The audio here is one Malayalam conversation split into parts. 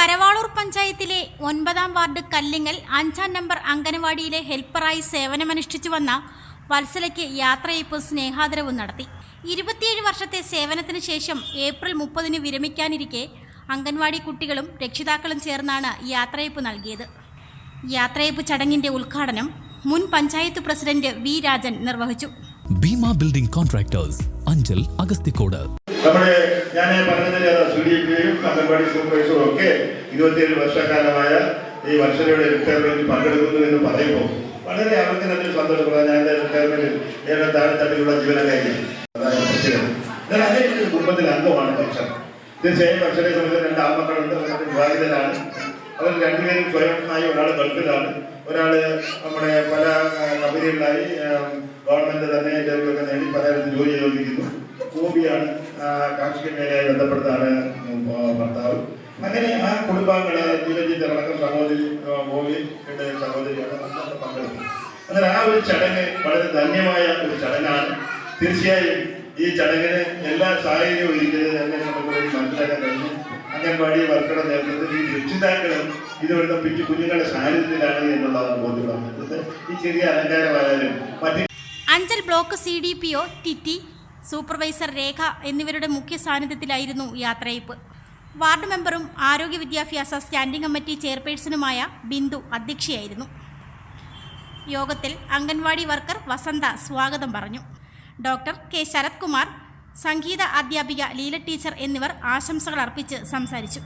കരവാളൂർ പഞ്ചായത്തിലെ ഒൻപതാം വാർഡ് കല്ലിങ്ങൽ അഞ്ചാം നമ്പർ അംഗനവാടിയിലെ ഹെൽപ്പറായി സേവനമനുഷ്ഠിച്ചു വന്ന വത്സലയ്ക്ക് യാത്രയപ്പ് സ്നേഹാദരവും നടത്തി. ഇരുപത്തിയേഴ് വർഷത്തെ സേവനത്തിന് ശേഷം ഏപ്രിൽ മുപ്പതിന് വിരമിക്കാനിരിക്കെ അംഗൻവാടി കുട്ടികളും രക്ഷിതാക്കളും ചേർന്നാണ് യാത്രയപ്പ് നൽകിയത്. യാത്രയപ്പ് ചടങ്ങിന്റെ ഉദ്ഘാടനം മുൻ പഞ്ചായത്ത് പ്രസിഡന്റ് വി രാജൻ നിർവഹിച്ചു. ബിൽഡിംഗ് കോൺട്രാക്ടേഴ്സ് അഞ്ചൽ അഗസ്തിക്കോട് നമ്മുടെ ഞാൻ പറഞ്ഞതിൽ പിയും അംഗൻവാടി സൂപ്പർവൈസറും ഒക്കെ ഇരുപത്തിയേഴ് വർഷക്കാലമായ ഈ വർഷയുടെ റിട്ടയർമെന്റ് പങ്കെടുക്കുന്നു എന്ന് പറയുമ്പോൾ വളരെ അവർക്ക് നല്ല സന്തോഷപ്പെടാം ഞാൻ എന്റെ റിട്ടയർമെന്റിൽ ഏറെ താഴെത്തട്ടിലുള്ള തട്ടിലുള്ള ജീവനക്കാരി ഒരു കുടുംബത്തിൽ അംഗമാണ് വർഷം തീർച്ചയായും വർഷത്തെ സമയത്ത് രണ്ട് ആൺമക്കളുണ്ട്. അവരുടെ വിവാഹിതരാണ്. അവർ രണ്ടുപേരും സ്വയമായി ഒരാൾ ഗൾഫിലാണ്. ഒരാൾ നമ്മുടെ പല കമ്പനികളിലായി ഗവൺമെന്റ് തന്നെ നേടി പലയിടത്തും ജോലി ചെയ്തുകൊണ്ടിരിക്കുന്നു. ആ, കാർഷിക മേഖലയായി ബന്ധപ്പെടുത്താണ് ഭർത്താവ്. അങ്ങനെ ആ കുടുംബാംഗങ്ങളെ ജീവജിത്ത് അടക്കം സഹോദരി മോഹി എന്റെ സഹോദരിയാണ് നമ്മളൊക്കെ പങ്കെടുത്തു എന്നാൽ ആ ഒരു ചടങ്ങ് വളരെ ധന്യമായ ഒരു ചടങ്ങാണ്. തീർച്ചയായും ഈ ചടങ്ങിന് എല്ലാ സാഹചര്യവും ഇരിക്കുന്നത് എന്നെ സംബന്ധിച്ച് മനസ്സിലാക്കാൻ കഴിഞ്ഞു. അംഗൻവാടി വർക്കറുടെ നേതൃത്വത്തിൽ ഈ രക്ഷിതാക്കളും ഇതുപോലത്തെ പിറ്റു കുഞ്ഞുങ്ങളുടെ സാന്നിധ്യത്തിലാണ് എന്നുള്ളതാണ് ബോധ്യപ്പെടുന്നത് ഈ ചെറിയ അലങ്കാരമായാലും മറ്റു Anchal block C D P O ടിറ്റി സൂപ്പർവൈസർ രേഖ എന്നിവരുടെ മുഖ്യ സാന്നിധ്യത്തിലായിരുന്നു യാത്രയയപ്പ്. വാർഡ് മെമ്പറും ആരോഗ്യ വിദ്യാഭ്യാസ സ്റ്റാൻഡിംഗ് കമ്മിറ്റി ചെയർപേഴ്സണുമായ ബിന്ദു അധ്യക്ഷയായിരുന്നു. യോഗത്തിൽ അംഗൻവാടി വർക്കർ വസന്ത സ്വാഗതം പറഞ്ഞു. ഡോക്ടർ കെ ശരത് കുമാർ സംഗീത അധ്യാപിക ലീല ടീച്ചർ എന്നിവർ ആശംസകൾ അർപ്പിച്ച് സംസാരിച്ചു.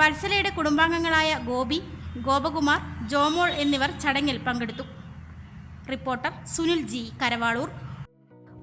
വത്സലയുടെ കുടുംബാംഗങ്ങളായ ഗോപി ഗോപകുമാർ ജോമോൾ എന്നിവർ ചടങ്ങിൽ പങ്കെടുത്തു. Reporter Sunil G Karavaloor.